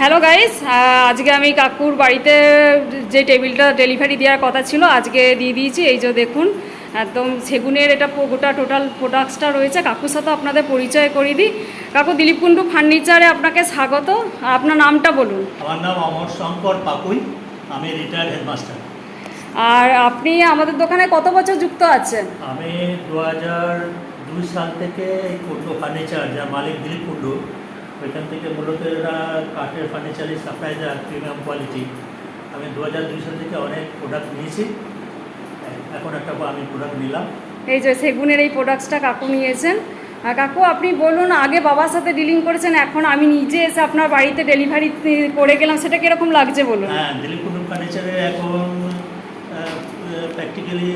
Hello guys আজকে আমি কাকুর বাড়িতে যে টেবিলটা ডেলিভারি দেওয়ার কথা ছিল আজকে দিয়ে দিয়েছি। এই যে দেখুন একদম সেগুনের এটা গোটা টোটাল প্রোডাক্টসটা রয়েছে। কাকুর সাথে আপনাদের পরিচয় করিয়ে দিই। কাকু দিলীপ কুণ্ডু ফার্নিচারে আপনাকে স্বাগত। আপনার নামটা বলুন। আমার নাম অমর শঙ্কর পাকুই। আমি রিটায়ার্ড হেডমাস্টার আর আপনি আমাদের দোকানে কত বছর যুক্ত আছেন? আমি দু হাজার দুই সাল থেকে এই কুণ্ডু ফার্নিচার যার মালিক দিলীপ কুণ্ডু ওইখান থেকে মূলত এরা কাঠের ফার্নিচারের সাপ্লাই দেয় প্রিমিয়াম কোয়ালিটি আমি দু হাজার দুই সাল থেকে অনেক প্রোডাক্ট নিয়েছি। এখন একটা আমি প্রোডাক্ট নিলাম। এই যে সেগুনের এই প্রোডাক্টসটা কাকু নিয়েছেন। আর কাকু আপনি বলুন আগে বাবার সাথে ডিলিং করেছেন এখন আমি নিজে এসে আপনার বাড়িতে ডেলিভারি করে গেলাম সেটা কীরকম লাগছে বলুন? হ্যাঁ দিলীপ কুণ্ডু ফার্নিচারে এখন প্র্যাকটিক্যালি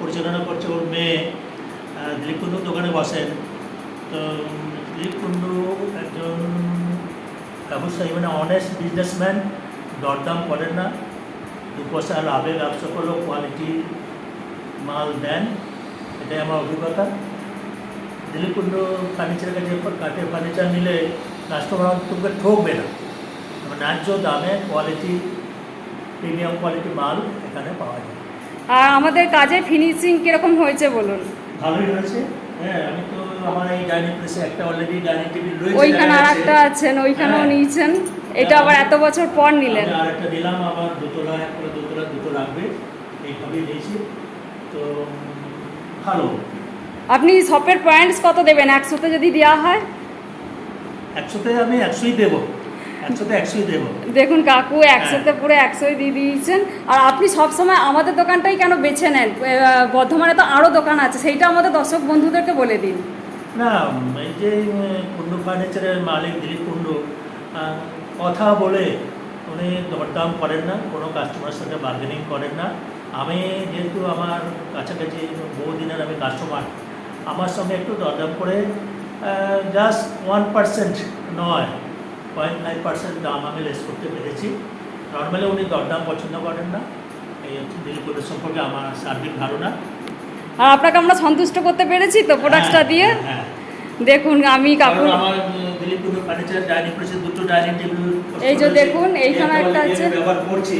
পরিচালনা করছে ওর মেয়ে। দিলীপ কুণ্ডুর দোকানে বসেন। তো দিলীপ কুণ্ডু একজন ব্যবসায়ী মানে অনেস্ট বিজনেসম্যান দরদাম করেন না। দু পয়সা লাভে ব্যবসা করলেও কোয়ালিটি মাল দেন এটাই আমার অভিজ্ঞতা। দিলীপ কুণ্ডু ফার্নিচারের কাছে কাঠের ফার্নিচার নিলে কাস্টমার তোকে ঠকবে না। ন্যায্য দামে কোয়ালিটি প্রিমিয়াম কোয়ালিটি মাল এখানে পাওয়া যায়। আর আমাদের কাজের ফিনিশিং কীরকম হয়েছে বলুন? ভালোই হয়েছে। হ্যাঁ আমি তো আমার এই ডাইনিং প্লেসে একটা অলরেডি ডাইনিং টেবিল রয়েছে ওইখানে আর একটা আছেন ওইখানেও হ্যাঁ। নিয়েছেন। এটা আবার এত বছর পর নিলেন। আরেকটা দিলাম আবার দুতলা করে দুতলা দুটো রাখবে। এইভাবেই দিয়েছি। তো ভালো। আপনি শপের পয়েন্টস কত দেবেন? একশোতে যদি দেওয়া হয়? একশোতে আমি একশোই দেবো। দেখুন কাকু। একশোতে পুরো একশোই দিয়ে দিয়েছেন। আর আপনি সবসময় আমাদের দোকানটাই কেন বেছে নেন? বর্ধমানে তো আরও দোকান আছে সেইটা আমাদের দর্শক বন্ধুদেরকে বলে দিন। না এই যে কুণ্ডু ফার্নিচারের মালিক দিলীপ কুণ্ডু কথা বলে উনি দরদাম করেন না কোনো কাস্টমারের সাথে বার্গেনিং করেন না। আমি যেহেতু আমার কাছাকাছি বহুদিনের আমি কাস্টমার আমার সঙ্গে একটু দরদাম করে জাস্ট ওয়ান পার্সেন্ট নয়। পয়েন্ট নাইন পার্সেন্ট দাম আমি লেস করতে পেরেছি। নর্মালি উনি দরদাম পছন্দ করেন না। এই হচ্ছে দিলীপ সম্পর্কে আমার সার্বিক ধারণা। আর আপনাকে আমরা সন্তুষ্ট করতে পেরেছি তো প্রোডাক্টসটা হ্যাঁ, দিয়ে? হ্যাঁ দেখুন আমি কারণ আমার দিলীপ কুণ্ডু ফার্নিচার ডাইনিং প্রেসে দুটো ডাইনিং টেবিল এই যে দেখুন, এইখানে একটা আছে। ব্যবহার করছি।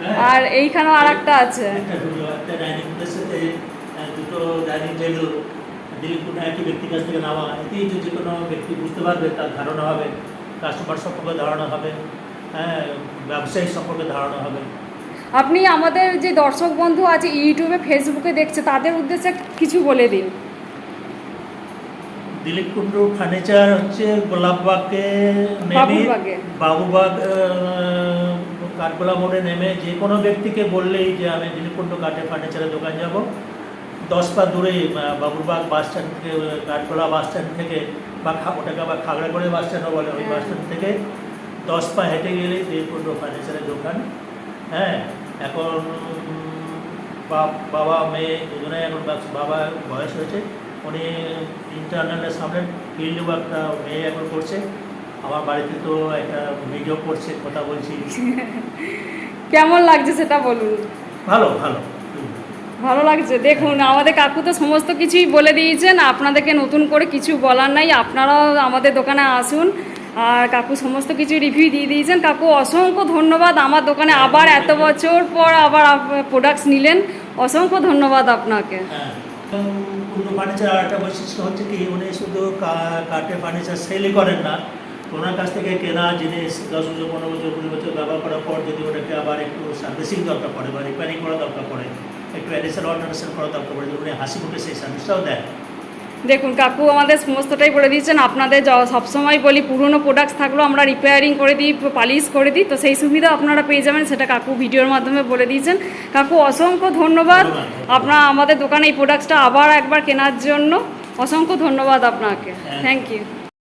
হ্যাঁ। আর এইখানেও আর একটা আছে। একটা একটা ডাইনিং প্রেসেতে দুটো ডাইনিং টেবিল দিলীপ কুণ্ডু একই ব্যক্তির কাছ থেকে নেওয়া। এতেই যে কোনো ব্যক্তি বুঝতে পারবে তার ধারণা হবে। কাস্টমার সম্পর্কে ধারণা হবে হ্যাঁ ব্যবসায়ী সম্পর্কে ধারণা হবে। আপনি আমাদের যে দর্শক বন্ধু আছে ইউটিউবে ফেসবুকে দেখছে তাদের উদ্দেশ্যে কিছু বলে দিন। দিলীপ কুণ্ডু ফার্নিচার হচ্ছে গোলাপবাগে নেমে। বাবুবাগ কাঠগোলা মোড়ে নেমে যে কোনো ব্যক্তিকে বললেই যে আমি দিলীপ কুণ্ডু কাঠের ফার্নিচারের দোকান যাব। দশ পা দূরেই আহ, বাবুরবাগ বাস স্ট্যান্ড থেকে কাঠগোলা বাস স্ট্যান্ড থেকে বা ওটাকে আবার খাগড়াগড়ে বাস স্ট্যান্ডও বলে ওই। বাস স্ট্যান্ড থেকে দশ পা হেঁটে গেলেই দিলীপ কুণ্ডু ফার্নিচারের দোকান হ্যাঁ এখন বা- বাবা মেয়ে দুজনেই এখন বাবা বয়স হয়েছে উনি ইন্টারনালের সামনে ফিল্ড ওয়ার্কটা মেয়ে এখন করছে আমার বাড়িতে তো একটা ভিডিও করছে কথা বলছি কেমন লাগছে সেটা বলুন ভালো ভালো। ভালো লাগছে। দেখুন, আমাদের কাকু তো সমস্ত কিছুই বলে দিয়েছেন। আপনাদেরকে নতুন করে কিছু বলার নাই। আপনারাও আমাদের দোকানে আসুন। আর কাকু সমস্ত কিছু রিভিউ দিয়ে দিয়েছেন। কাকু, অসংখ্য ধন্যবাদ আমার দোকানে আবার এত বছর পর আবার প্রোডাক্টস নিলেন। অসংখ্য ধন্যবাদ আপনাকে। হ্যাঁ শুধু কা- কাঠের ফার্নিচার সেলই করেন না। ওনার কাছ থেকে কেনা জিনিস দশ বছর, পনেরো বছর, কুড়ি বছর ব্যবহার করার পর যদি ওটাকে আবার একটু সার্ভিসিং দরকার পড়ে বা রিপেয়ারিং করা দরকার পড়ে একটু অ্যাডিশনাল অল্টারেশন করা দরকার পড়ে উনি হাসি মুখে সেই সার্ভিসটাও দেন দেখুন কাকু আমাদের সমস্তটাই বলে দিয়েছেন। আপনাদের য- সবসময় বলি পুরনো প্রোডাক্টস থাকলেও আমরা রিপেয়ারিং করে দিই পালিশ করে দিই। তো সেই সুবিধা আপনারা পেয়ে যাবেন সেটা কাকু ভিডিওর মাধ্যমে বলে দিয়েছেন। কাকু অসংখ্য ধন্যবাদ। আপনার আমাদের দোকানে এই প্রোডাক্টসটা আবার একবার কেনার জন্য অসংখ্য ধন্যবাদ আপনাকে। Thank you